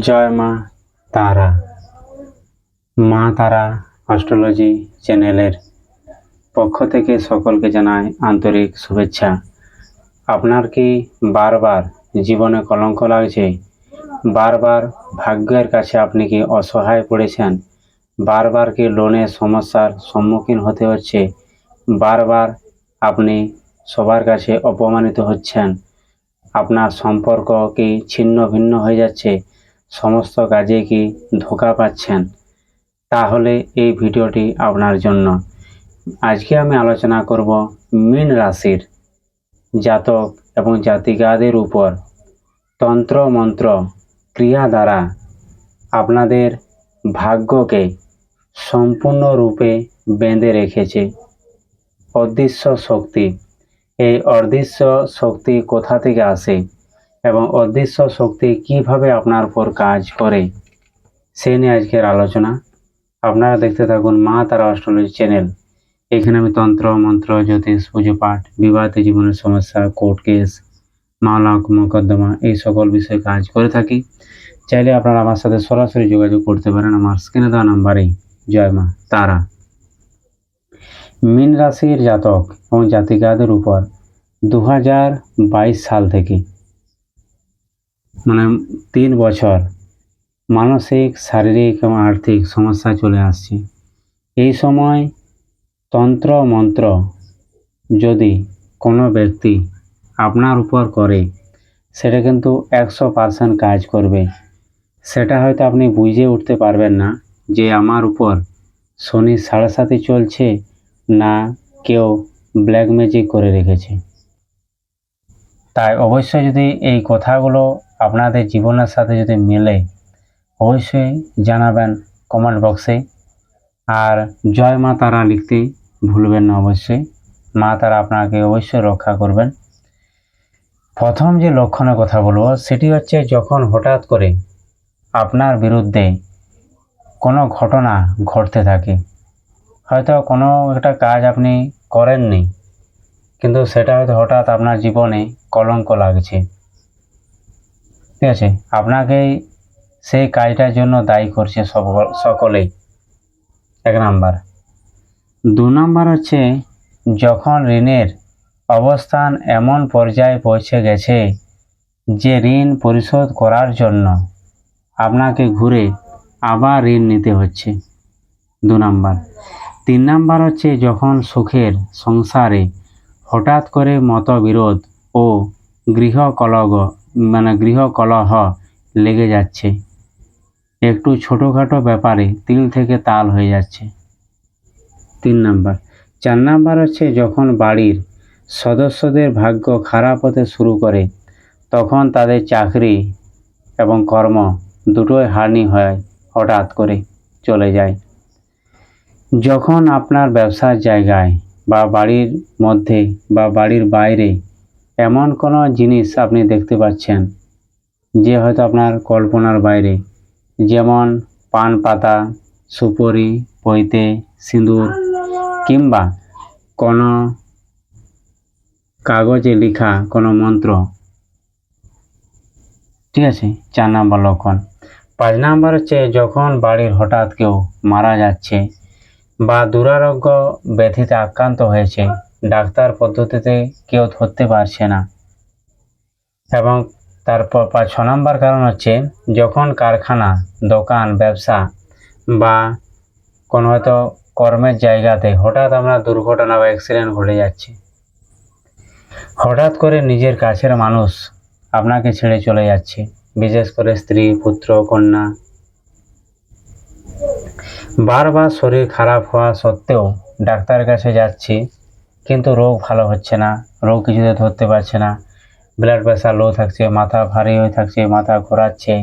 জয় মা তারা। মা তারা অস্ট্রোলজি চ্যানেলের পক্ষ থেকে সকলকে জানাই আন্তরিক শুভেচ্ছা। আপনার কি বারবার জীবনে কলঙ্ক লাগছে? বারবার ভাগ্যের কাছে আপনি কি অসহায় পড়েছেন? বারবার কি লোনের সমস্যার সম্মুখীন হতে হচ্ছে? বারবার আপনি সবার কাছে অপমানিত হচ্ছেন? আপনার সম্পর্ক কি ছিন্ন ভিন্ন হয়ে যাচ্ছে? সমস্ত কাজে কি ধোকা পাচ্ছেন? তাহলে এই ভিডিওটি আপনার জন্য। আজকে আমি আলোচনা করব মীন রাশির জাতক এবং জাতিকাদের উপর তন্ত্র মন্ত্র ক্রিয়া দ্বারা আপনাদের ভাগ্যকে সম্পূর্ণরূপে বেঁধে রেখেছে। অদৃশ্য শক্তি। এই অদৃশ্য শক্তি কোথা থেকে আসে? এবং অদৃশ্য শক্তি কীভাবে আপনার উপর কাজ করে, সে নিয়ে আজকের আলোচনা। আপনারা দেখতে থাকুন মা তারা অস্ট্রোলজি চ্যানেল। এখানে আমি তন্ত্র, মন্ত্র, জ্যোতিষ, পুজো পাঠ, বিবাহিত জীবনের সমস্যা, কোর্ট কেস মামলা মোকদ্দমা এই সকল বিষয়ে কাজ করে থাকি। চাইলে আপনারা আমার সাথে সরাসরি যোগাযোগ করতে পারেন আমার স্ক্রিনে দেওয়া নাম্বারেই। জয় মা তারা। মীন রাশির জাতক এবং জাতিকাদের উপর দু হাজার বাইশ সাল থেকে মানে তিন বছর মানসিক, শারীরিক এবং আর্থিক সমস্যা চলে আসছে। এই সময় তন্ত্র মন্ত্র যদি কোনো ব্যক্তি আপনার উপর করে, সেটা কিন্তু একশো পার্সেন্ট কাজ করবে। সেটা হয়তো আপনি বুঝে উঠতে পারবেন না যে আমার উপর শনি সাড়ে সাথে চলছে না কেউ ব্ল্যাক ম্যাজিক করে রেখেছে। তাই অবশ্যই যদি এই কথাগুলো আপনাদের জীবনের সাথে যদি মেলে, অবশ্যই জানাবেন কমেন্ট বক্সে আর জয় মা তারা লিখতে ভুলবেন না অবশ্যই। মা তারা আপনাকে অবশ্যই রক্ষা করবেন। প্রথম যে লক্ষণের কথা বলব, সেটি হচ্ছে যখন হঠাৎ করে আপনার বিরুদ্ধে কোনো ঘটনা ঘটতে থাকে, হয়তো কোনো একটা কাজ আপনি করেননি কিন্তু সেটা হয়তো হঠাৎ আপনার জীবনে কলঙ্ক লাগছে। ঠিক আছে? আপনাকেই সেই কাজটার জন্য দায়ী করছে সকল সকলেই। এক নাম্বার। দু নাম্বার হচ্ছে, যখন ঋণের অবস্থান এমন পর্যায়ে পৌঁছে গেছে যে ঋণ পরিশোধ করার জন্য আপনাকে ঘুরে আবার ঋণ নিতে হচ্ছে। দু নাম্বার। তিন নাম্বার হচ্ছে, যখন সুখের সংসারে হঠাৎ করে মতবিরোধ ও গৃহ কলহ মানে গৃহ কলহ লেগে যাচ্ছে। একটু ছোটোখাটো ব্যাপারে তিল থেকে তাল হয়ে যাচ্ছে। তিন নাম্বার। চার নাম্বার হচ্ছে যখন বাড়ির সদস্যদের ভাগ্য খারাপ হতে শুরু করে, তখন তাদের চাকরি এবং কর্ম দুটোই হানি হয়, হঠাৎ করে চলে যায়। যখন আপনার ব্যবসার জায়গায় বা বাড়ির মধ্যে বা বাড়ির বাইরে এমন কোনো জিনিস আপনি দেখতে পাচ্ছেন যে হয়তো আপনার কল্পনার বাইরে। যেমন পান পাতা, সুপরি পৈতে সিঁদুর কিংবা কোনো কাগজে লেখা কোনো মন্ত্র। ঠিক আছে, চার নাম্বার লক্ষণ। পাঁচ নাম্বার হচ্ছে যখন বাড়ির হঠাৎ কেউ মারা যাচ্ছে বা দুরারোগ্য ব্যাধিতে আক্রান্ত হয়েছে, ডাক্তার পদ্ধতিতে কেউ ধরতে পারছে না। এবং তারপর পাঁচ ছ নম্বর কারণ হচ্ছে, যখন কারখানা, দোকান, ব্যবসা বা কোনো হয়তো কর্মের জায়গাতে হঠাৎ আমরা দুর্ঘটনা বা অ্যাক্সিডেন্ট ঘটে যাচ্ছে, হঠাৎ করে নিজের কাছের মানুষ আপনাকে ছেড়ে চলে যাচ্ছে। বিশেষ করে স্ত্রী, পুত্র, কন্যা বারবার শরীর খারাপ হওয়া সত্ত্বেও ডাক্তারের কাছে যাচ্ছি, কিন্তু রোগ ভালো হচ্ছে না, রোগ কিছুতে ধরতে পারছে না। ব্লাড প্রেশার লো থাকছে, মাথা ভারী হয়ে থাকছে, মাথা ঘোরাচ্ছে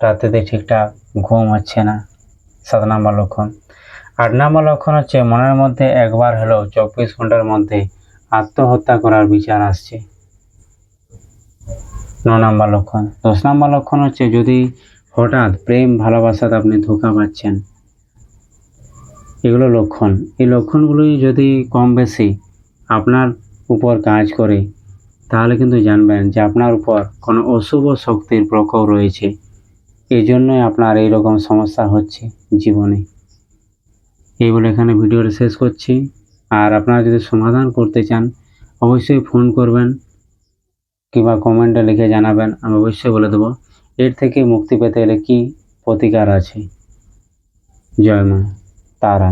রাতেতে ঠিকঠাক ঘুম হচ্ছে না। সাত নম্বর লক্ষণ। আট নম্বর লক্ষণ হচ্ছে মনের মধ্যে একবার হলেও চব্বিশ ঘণ্টার মধ্যে আত্মহত্যা করার বিচার আসছে। ন নম্বর লক্ষণ। দশ নম্বর লক্ষণ হচ্ছে যদি হঠাৎ প্রেম ভালোবাসাতে আপনি ধোকা পাচ্ছেন এগুলো লক্ষণ। এই লক্ষণগুলোই যদি কম বেশি আপনার উপর কাজ করে, তাহলে কিন্তু জানবেন যে আপনার উপর কোনো অশুভ শক্তির প্রকোপ রয়েছে। এই জন্যই আপনার এই রকম সমস্যা হচ্ছে জীবনে। এই বলে এখানে ভিডিওটা শেষ করছি। আর আপনারা যদি সমাধান করতে চান, অবশ্যই ফোন করবেন কিংবা কমেন্টে লিখে জানাবেন, আমি অবশ্যই বলে দেবো। এর থেকে মুক্তি পেতে গেলে কী প্রতিকার আছে? জয় মা। তারা